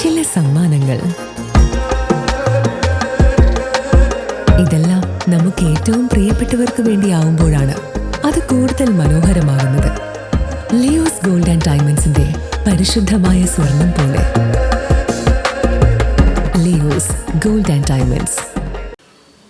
ചില സമ്മാനങ്ങൾ. ഇതെല്ലാം നമുക്ക് ഏറ്റവും പ്രിയപ്പെട്ടവർക്ക് വേണ്ടിയാവുമ്പോഴാണ് അത് കൂടുതൽ മനോഹരമാകുന്നത്. ലിയോസ് ഗോൾഡ് ആൻഡ് ഡയമണ്ട്സിന്റെ പരിശുദ്ധമായ സ്വർണം പോലെ. Leo's gold and diamonds.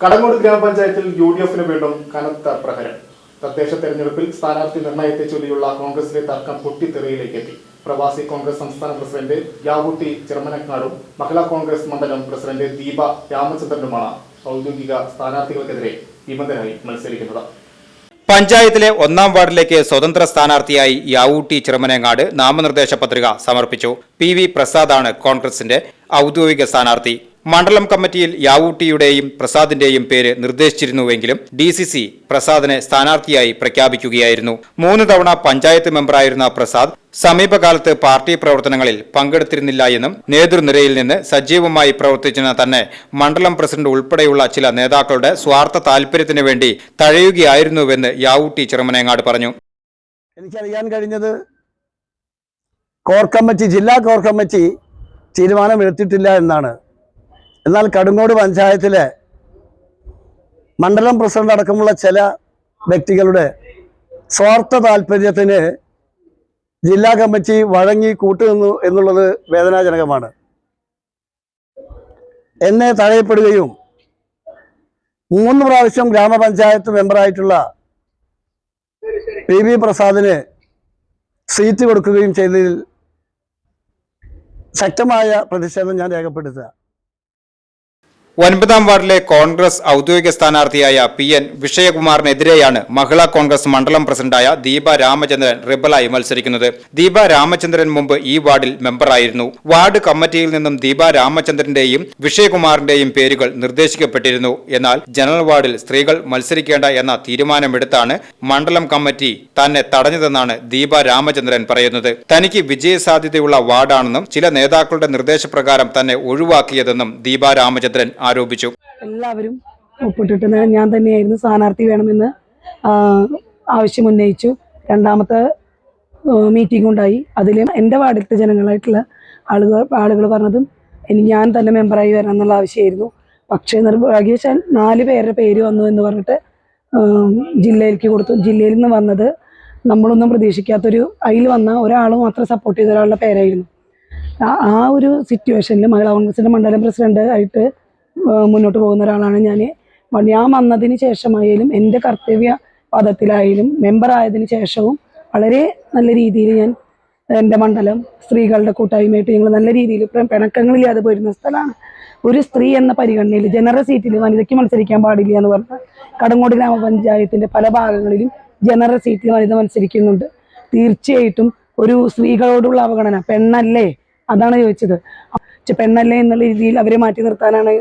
Kadangode ഗ്രാമപഞ്ചായത്തിൽ യു ഡി എഫിന് വീണ്ടും കനത്ത പ്രഹരം. തദ്ദേശ തെരഞ്ഞെടുപ്പിൽ സ്ഥാനാർത്ഥി നിർണയത്തെ ചൊല്ലിയുള്ള കോൺഗ്രസിലെ തർക്കം പൊട്ടിത്തെറിയിലേക്ക് എത്തി പ്രവാസി കോൺഗ്രസ് സംസ്ഥാന പ്രസിഡന്റ് യാവൂട്ടി ചെറുമനക്കാടും മഹിളാ കോൺഗ്രസ് മണ്ഡലം പ്രസിഡന്റ് ദീപ രാമചന്ദ്രനുമാണ് ഔദ്യോഗിക സ്ഥാനാർത്ഥികൾക്കെതിരെ വിമതരായി മത്സരിക്കുന്നത്. പഞ്ചായത്തിലെ ഒന്നാം വാർഡിലേക്ക് സ്വതന്ത്ര സ്ഥാനാർത്ഥിയായി യാവൂട്ടി ചെറുമനങ്ങാട് നാമനിർദ്ദേശ പത്രിക സമർപ്പിച്ചു. പി വി പ്രസാദാണ് കോൺഗ്രസിന്റെ ഔദ്യോഗിക സ്ഥാനാർത്ഥി. മണ്ഡലം കമ്മിറ്റിയിൽ യാവൂട്ടിയുടെയും പ്രസാദിന്റെയും പേര് നിർദ്ദേശിച്ചിരുന്നുവെങ്കിലും ഡി സി സി പ്രസാദിനെ സ്ഥാനാർത്ഥിയായി പ്രഖ്യാപിക്കുകയായിരുന്നു. മൂന്ന് തവണ പഞ്ചായത്ത് മെമ്പറായിരുന്ന പ്രസാദ് സമീപകാലത്ത് പാർട്ടി പ്രവർത്തനങ്ങളിൽ പങ്കെടുത്തിരുന്നില്ല എന്നും നേതൃനിരയിൽ നിന്ന് സജീവമായി പ്രവർത്തിച്ചെന്ന തന്നെ മണ്ഡലം പ്രസിഡന്റ് ഉൾപ്പെടെയുള്ള ചില നേതാക്കളുടെ സ്വാർത്ഥ താൽപര്യത്തിനു വേണ്ടി തഴയുകയായിരുന്നുവെന്ന് യാവൂട്ടി ചെറുമനേങ്ങാട് പറഞ്ഞു. എനിക്കറിയാൻ കഴിഞ്ഞത് കോർ കമ്മിറ്റി ജില്ലാ കോർ കമ്മിറ്റി തീരുമാനമെടുത്തിട്ടില്ല എന്നാണ്. എന്നാൽ കടുങ്ങോട് പഞ്ചായത്തിലെ മണ്ഡലം പ്രസിഡന്റ് അടക്കമുള്ള ചില വ്യക്തികളുടെ സ്വാർത്ഥ താല്പര്യത്തിന് ജില്ലാ കമ്മിറ്റി വഴങ്ങി കൂട്ടുനിന്നു എന്നുള്ളത് വേദനാജനകമാണ്. എന്നെ തഴയപ്പെടുകയും മൂന്ന് പ്രാവശ്യം ഗ്രാമപഞ്ചായത്ത് മെമ്പറായിട്ടുള്ള പി വി പ്രസാദിന് സീറ്റ് കൊടുക്കുകയും ചെയ്തതിൽ ശക്തമായ പ്രതിഷേധം ഞാൻ രേഖപ്പെടുത്തുക. ഒൻപതാം വാർഡിലെ കോൺഗ്രസ് ഔദ്യോഗിക സ്ഥാനാർത്ഥിയായ പി എൻ വിഷയകുമാറിനെതിരെയാണ് മഹിളാ കോൺഗ്രസ് മണ്ഡലം പ്രസിഡന്റായ ദീപ രാമചന്ദ്രൻ റിബലായി മത്സരിക്കുന്നത്. ദീപ രാമചന്ദ്രൻ മുമ്പ് ഈ വാർഡിൽ മെമ്പറായിരുന്നു. വാർഡ് കമ്മിറ്റിയിൽ നിന്നും ദീപ രാമചന്ദ്രന്റെയും വിഷയകുമാറിന്റെയും പേരുകൾ നിർദ്ദേശിക്കപ്പെട്ടിരുന്നു. എന്നാൽ ജനറൽ വാർഡിൽ സ്ത്രീകൾ മത്സരിക്കേണ്ട എന്ന തീരുമാനമെടുത്താണ് മണ്ഡലം കമ്മിറ്റി തന്നെ തടഞ്ഞതെന്നാണ് ദീപ രാമചന്ദ്രൻ പറയുന്നത്. തനിക്ക് വിജയസാധ്യതയുള്ള വാർഡാണെന്നും ചില നേതാക്കളുടെ നിർദ്ദേശപ്രകാരം തന്നെ ഒഴിവാക്കിയതെന്നും ദീപ രാമചന്ദ്രൻ ആരോപിച്ചു. എല്ലാവരും ഒപ്പിട്ടിട്ട് ഞാൻ തന്നെയായിരുന്നു സ്ഥാനാർത്ഥി വേണമെന്ന് ആവശ്യം ഉന്നയിച്ചു. രണ്ടാമത്തെ മീറ്റിംഗ് ഉണ്ടായി. അതിൽ എന്റെ വാർഡിലത്തെ ജനങ്ങളായിട്ടുള്ള ആളുകൾ ആളുകൾ പറഞ്ഞതും ഇനി ഞാൻ തന്നെ മെമ്പറായി വരണം എന്നുള്ള ആവശ്യമായിരുന്നു. പക്ഷേ നിർഭാഗ്യവശാൽ നാല് പേരുടെ പേര് വന്നു എന്ന് പറഞ്ഞിട്ട് ജില്ലയിലേക്ക് കൊടുത്തു. ജില്ലയിൽ നിന്ന് വന്നത് നമ്മളൊന്നും പ്രതീക്ഷിക്കാത്തൊരു അതിൽ വന്ന ഒരാൾ മാത്രം സപ്പോർട്ട് ചെയ്ത ഒരാളുടെ പേരായിരുന്നു. ആ- ഒരു സിറ്റുവേഷനിൽ മഹിളാ കോൺഗ്രസിന്റെ മണ്ഡലം പ്രസിഡന്റ് ആയിട്ട് മുന്നോട്ട് പോകുന്ന ഒരാളാണ് ഞാൻ ഞാൻ വന്നതിന് ശേഷമായാലും എന്റെ കർത്തവ്യ പദത്തിലായാലും മെമ്പർ ആയതിനു ശേഷവും വളരെ നല്ല രീതിയിൽ ഞാൻ എന്റെ മണ്ഡലം സ്ത്രീകളുടെ കൂട്ടായ്മയായിട്ട് ഞങ്ങൾ നല്ല രീതിയിൽ പിണക്കങ്ങളില്ലാതെ പോയിരുന്ന സ്ഥലമാണ്. ഒരു സ്ത്രീ എന്ന പരിഗണനയിൽ ജനറൽ സീറ്റിൽ വനിതയ്ക്ക് മത്സരിക്കാൻ പാടില്ല എന്ന് പറഞ്ഞ കടങ്ങോട് ഗ്രാമപഞ്ചായത്തിന്റെ പല ഭാഗങ്ങളിലും ജനറൽ സീറ്റിൽ വനിത മത്സരിക്കുന്നുണ്ട്. തീർച്ചയായിട്ടും ഒരു സ്ത്രീകളോടുള്ള അവഗണന പെണ്ണല്ലേ? അതാണ് ചോദിച്ചത്. പെണ്ണല്ലേ എന്നുള്ള രീതിയിൽ അവരെ മാറ്റി നിർത്താനാണ്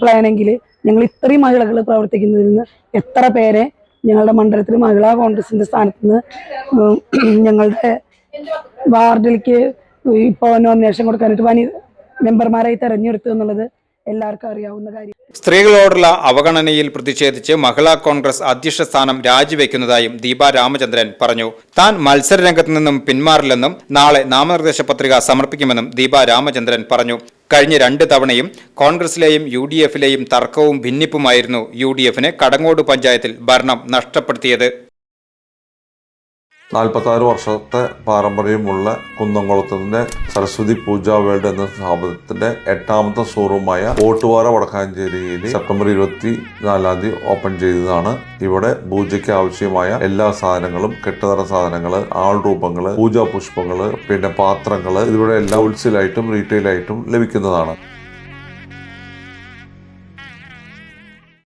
പ്ലാനെങ്കിൽ ഞങ്ങൾ ഇത്രയും മഹിളകൾ പ്രവർത്തിക്കുന്നതിൽ നിന്ന് എത്ര പേരെ ഞങ്ങളുടെ മണ്ഡലത്തിൽ മഹിളാ കോൺഗ്രസിന്റെ സ്ഥാനത്ത് നിന്ന് ഞങ്ങളുടെ വാർഡിലേക്ക് ഇപ്പോൾ നോമിനേഷൻ കൊടുക്കാനായിട്ട് വനി മെമ്പർമാരായി തെരഞ്ഞെടുത്തു എന്നുള്ളത് എല്ലാവർക്കും അറിയാവുന്ന കാര്യം. സ്ത്രീകളോടുള്ള അവഗണനയിൽ പ്രതിഷേധിച്ച് മഹിളാ കോൺഗ്രസ് അധ്യക്ഷ സ്ഥാനം രാജിവെക്കുന്നതായും ദീപ രാമചന്ദ്രൻ പറഞ്ഞു. താൻ മത്സരരംഗത്ത് നിന്നും പിന്മാറില്ലെന്നും നാളെ നാമനിർദ്ദേശ പത്രിക സമർപ്പിക്കുമെന്നും ദീപ രാമചന്ദ്രൻ പറഞ്ഞു. കഴിഞ്ഞ രണ്ട് തവണയും കോൺഗ്രസിലെയും യു ഡി എഫിലെയും തർക്കവും ഭിന്നിപ്പുമായിരുന്നു യു ഡി എഫിന് കടങ്ങോട് പഞ്ചായത്തിൽ ഭരണം നഷ്ടപ്പെടുത്തിയത്. നാൽപ്പത്താറ് വർഷത്തെ പാരമ്പര്യമുള്ള കുന്നംകുളത്തിന്റെ സരസ്വതി പൂജ വേൾഡ് എന്ന സ്ഥാപനത്തിന്റെ എട്ടാമത്തെ ഷോറൂമായ ഓട്ടുവാര വടക്കാഞ്ചേരിയിൽ സെപ്റ്റംബർ ഇരുപത്തി നാലാം തീയതി ഓപ്പൺ ചെയ്തതാണ്. ഇവിടെ പൂജയ്ക്ക് ആവശ്യമായ എല്ലാ സാധനങ്ങളും കെട്ടുതറ സാധനങ്ങൾ ആൾ രൂപങ്ങൾ പൂജാ പുഷ്പങ്ങൾ പിന്നെ പാത്രങ്ങൾ ഇതിവിടെ എല്ലാ ഹോൾസെയിലായിട്ടും റീറ്റെയിൽ ആയിട്ടും ലഭിക്കുന്നതാണ്.